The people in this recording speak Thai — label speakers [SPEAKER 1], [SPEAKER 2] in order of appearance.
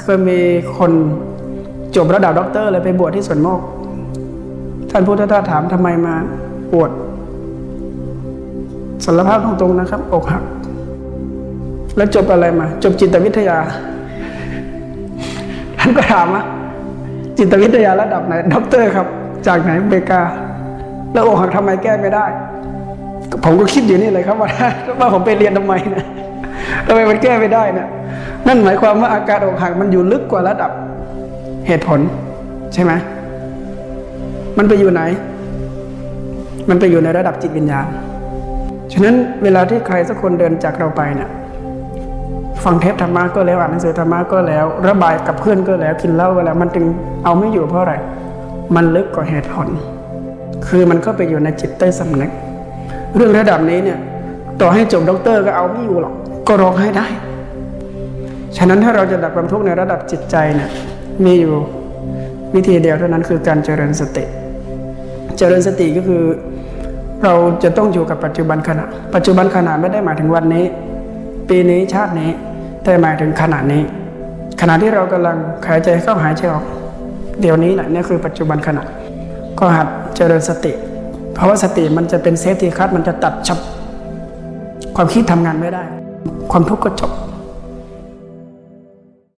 [SPEAKER 1] เคยมีคนจบระดับด็อกเตอร์เลยไปบวชที่สวนโมก ท่านพุทธทาสถามทำไมมาบวชสารภาพตรงๆนะครับ อกหัก แล้วจบอะไรมา จบจิตวิทยา ท่านก็ถามว่าจิตวิทยาระดับไหนด็อกเตอร์ครับ จากไหนอเมริกา แล้วอกหักทำไมแก้ไม่ได้ ผมก็คิดอยู่นี่เลยครับว่าว่าผมไปเรียนทำไมนะทำไมมันแก้ไม่ได้นะ นั่นหมายความว่าอาการอกหักมันอยู่ลึกกว่าระดับเหตุผล ใช่ไหมมันไปอยู่ไหน มันไปอยู่ในระดับจิตวิญญาณ ฉะนั้นเวลาที่ใครสักคนเดินจากเราไปเนี่ยฟังเทปธรรมะก็แล้วอ่านหนังสือธรรมะก็แล้ว ระบายกับเพื่อนก็แล้วกินเหล้าก็แล้ว มันจึงเอาไม่อยู่เพราะอะไร มันลึกกว่าเหตุผล คือมันเข้าไปอยู่ในจิตใต้สำนึก เรื่องระดับนี้เนี่ย ต่อให้จบด็อกเตอร์ก็เอาไม่อยู่หรอก ก็ร้องให้ได้ ฉะนั้นถ้าเราจะดับความทุกข์ในระดับจิตใจเนี่ยมีอยู่วิธีเดียวเท่านั้นคือการเจริญสติ เจริญสติก็คือเราจะต้องอยู่กับปัจจุบันขณะ ปัจจุบันขณะไม่ได้หมายถึงวันนี้ ปีนี้ชาตินี้ แต่หมายถึงขณะนี้ ขณะที่เรากำลังหายใจเข้าหายใจออก เดี๋ยวนี้แหละนี่คือปัจจุบันขณะ ก็หัดเจริญสติ เพราะว่าสติมันจะเป็นเซฟตี้คัดมันจะตัดชับความคิดทำงานไม่ได้ ความทุกข์ก็จบ